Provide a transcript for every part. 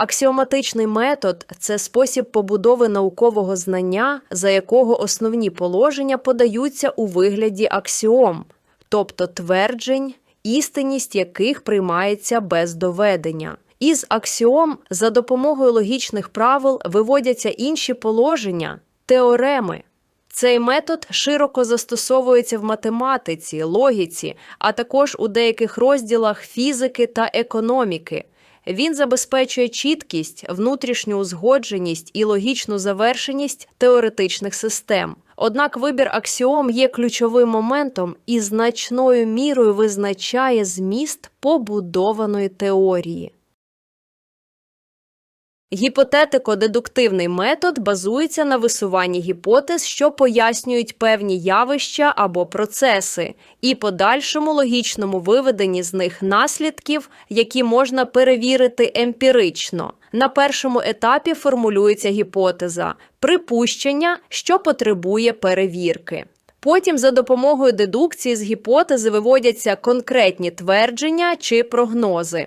Аксіоматичний метод це спосіб побудови наукового знання, за якого основні положення подаються у вигляді аксіом, тобто тверджень, істинність яких приймається без доведення. Із аксіом за допомогою логічних правил виводяться інші положення, теореми. Цей метод широко застосовується в математиці, логіці, а також у деяких розділах фізики та економіки. Він забезпечує чіткість, внутрішню узгодженість і логічну завершеність теоретичних систем. Однак вибір аксіом є ключовим моментом і значною мірою визначає зміст побудованої теорії. Гіпотетико-дедуктивний метод базується на висуванні гіпотез, що пояснюють певні явища або процеси, і подальшому логічному виведенні з них наслідків, які можна перевірити емпірично. На першому етапі формулюється гіпотеза припущення, що потребує перевірки. Потім за допомогою дедукції з гіпотези виводяться конкретні твердження чи прогнози.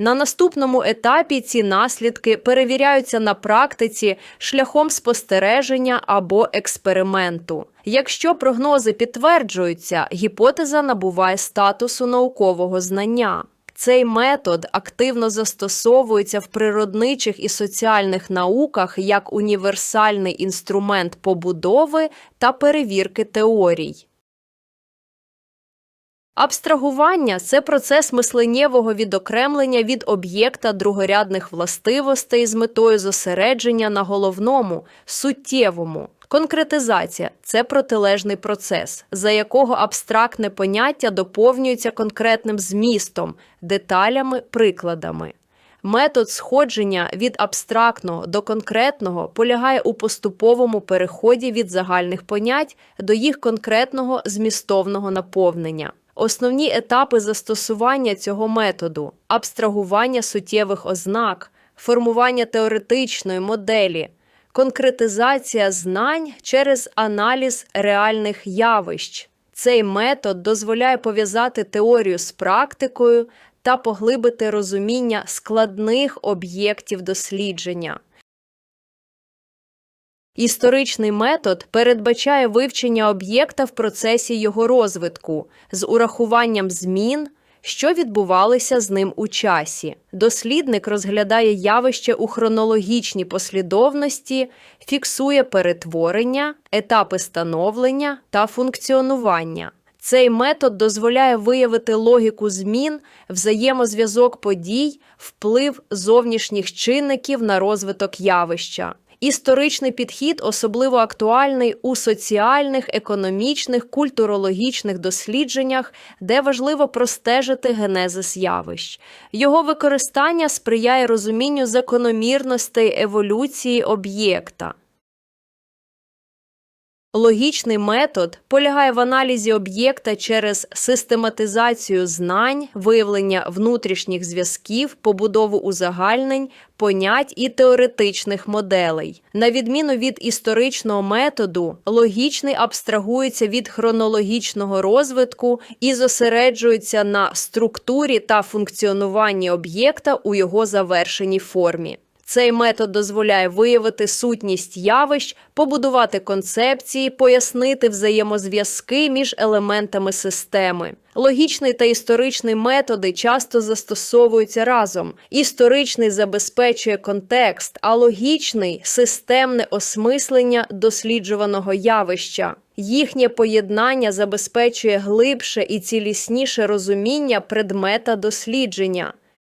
На наступному етапі ці наслідки перевіряються на практиці шляхом спостереження або експерименту. Якщо прогнози підтверджуються, гіпотеза набуває статусу наукового знання. Цей метод активно застосовується в природничих і соціальних науках як універсальний інструмент побудови та перевірки теорій. Абстрагування це процес мисленнєвого відокремлення від об'єкта другорядних властивостей з метою зосередження на головному, суттєвому. Конкретизація це протилежний процес, за якого абстрактне поняття доповнюється конкретним змістом, деталями, прикладами. Метод сходження від абстрактного до конкретного полягає у поступовому переході від загальних понять до їх конкретного змістовного наповнення. Основні етапи застосування цього методу абстрагування суттєвих ознак, формування теоретичної моделі, конкретизація знань через аналіз реальних явищ. Цей метод дозволяє пов'язати теорію з практикою та поглибити розуміння складних об'єктів дослідження. Історичний метод передбачає вивчення об'єкта в процесі його розвитку з урахуванням змін, що відбувалися з ним у часі. Дослідник розглядає явище у хронологічній послідовності, фіксує перетворення, етапи становлення та функціонування. Цей метод дозволяє виявити логіку змін, взаємозв'язок подій, вплив зовнішніх чинників на розвиток явища. Історичний підхід особливо актуальний у соціальних, економічних, культурологічних дослідженнях, де важливо простежити генезис явищ. Його використання сприяє розумінню закономірностей еволюції об'єкта. Логічний метод полягає в аналізі об'єкта через систематизацію знань, виявлення внутрішніх зв'язків, побудову узагальнень, понять і теоретичних моделей. На відміну від історичного методу, логічний абстрагується від хронологічного розвитку і зосереджується на структурі та функціонуванні об'єкта у його завершеній формі. Цей метод дозволяє виявити сутність явищ, побудувати концепції, пояснити взаємозв'язки між елементами системи. Логічний та історичний методи часто застосовуються разом. Історичний забезпечує контекст, а логічний системне осмислення досліджуваного явища. Їхнє поєднання забезпечує глибше і цілісніше розуміння предмета дослідження.